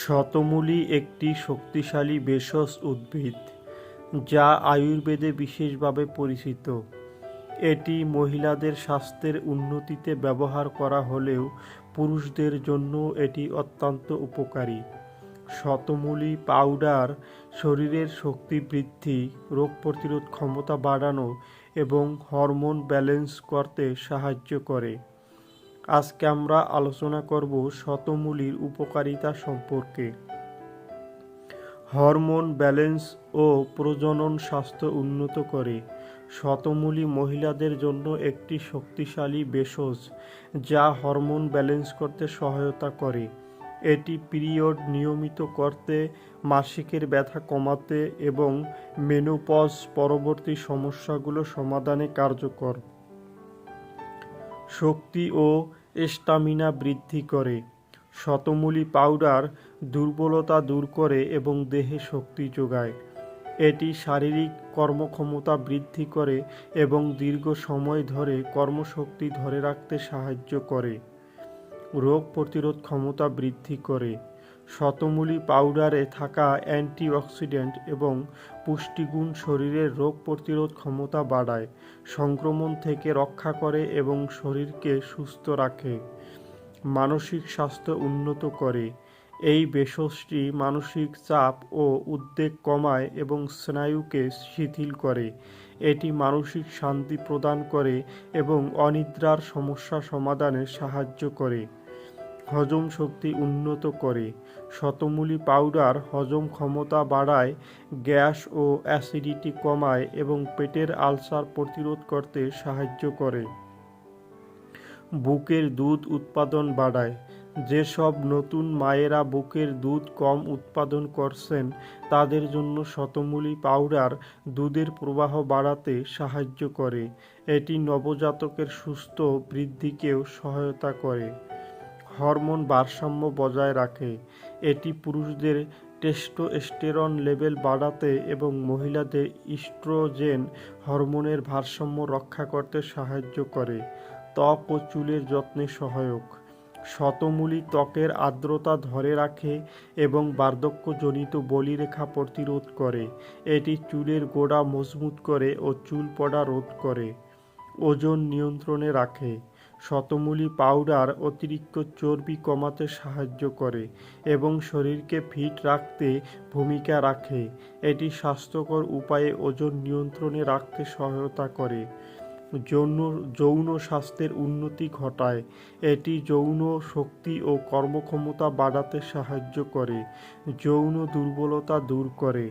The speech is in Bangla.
শতমূলী একটি শক্তিশালী ভেষজ উদ্ভিদ, যা আয়ুর্বেদে বিশেষভাবে পরিচিত। এটি মহিলাদের স্বাস্থ্যের উন্নতিতে ব্যবহার করা হলেও পুরুষদের জন্য এটি অত্যন্ত উপকারী। শতমূলী পাউডার শরীরের শক্তি বৃদ্ধি, রোগ প্রতিরোধ ক্ষমতা বাড়ানো এবং হরমোন ব্যালেন্স করতে সাহায্য করে। আজকে আমরা আলোচনা করব শতমূলির উপকারিতা সম্পর্কে। হরমোন ব্যালেন্স ও প্রজনন স্বাস্থ্য উন্নত করে। শতমূলি মহিলাদের জন্য একটি শক্তিশালী ভেষজ যা হরমোন ব্যালেন্স করতে সহায়তা করে। এটি পিরিয়ড নিয়মিত করতে, মাসিকের ব্যথা কমাতে এবং মেনোপজ পরবর্তী সমস্যাগুলো সমাধানে কার্যকর। শক্তি ও স্টামিনা বৃদ্ধি করে। শতমূলি পাউডার দুর্বলতা দূর করে এবং দেহে শক্তি যোগায়। এটি শারীরিক কর্মক্ষমতা বৃদ্ধি করে এবং দীর্ঘ সময় ধরে কর্মশক্তি ধরে রাখতে সাহায্য করে। রোগ প্রতিরোধ ক্ষমতা বৃদ্ধি করে। শতমূলী পাউডারে থাকা অ্যান্টিঅক্সিডেন্ট এবং পুষ্টিগুণ শরীরের রোগ প্রতিরোধ ক্ষমতা বাড়ায়, সংক্রমণ থেকে রক্ষা করে এবং শরীরকে সুস্থ রাখে, মানসিক স্বাস্থ্য উন্নত করে। এই ভেষজটি মানসিক চাপ ও উদ্বেগ কমায় এবং স্নায়ুকে শিথিল করে। এটি মানসিক শান্তি প্রদান করে এবং অনিদ্রার সমস্যা সমাধানে সাহায্য করে। হজম শক্তি উন্নত করে। শতমূলী পাউডার হজম ক্ষমতা বাড়ায়, গ্যাস ও অ্যাসিডিটি কমায় এবং পেটের আলসার প্রতিরোধ করতে সাহায্য করে। বুকের দুধ উৎপাদন বাড়ায়। যেসব নতুন মায়েরা বুকের দুধ কম উৎপাদন করছেন, তাদের জন্য শতমূলী পাউডার দুধের প্রবাহ বাড়াতে সাহায্য করে। এটি নবজাতকের সুস্থ বৃদ্ধিকেও সহায়তা করে। হরমোন ভারসাম্য বজায় রাখে। এটি পুরুষদের টেস্টোস্টেরন লেভেল বাড়াতে এবং মহিলাদের ইস্ট্রোজেন হরমোনের ভারসাম্য রক্ষা করতে সাহায্য করে। ত্বক ও চুলের যত্নে সহায়ক। শতমূলী ত্বকের আর্দ্রতা ধরে রাখে এবং বার্ধক্যজনিত বলিরেখা প্রতিরোধ করে। এটি চুলের গোড়া মজবুত করে ও চুল পড়া রোধ করে। ওজন নিয়ন্ত্রণে রাখে। শতমূলী পাউডার অতিরিক্ত চর্বি কমাতে সাহায্য করে এবং শরীরকে ফিট রাখতে ভূমিকা রাখে। এটি স্বাস্থ্যকর উপায়ে ওজন নিয়ন্ত্রণে রাখতে সহায়তা করে। যৌন যৌন স্বাস্থ্যের উন্নতি ঘটায়। এটি যৌন শক্তি ও কর্মক্ষমতা বাড়াতে সাহায্য করে। যৌন দুর্বলতা দূর করে।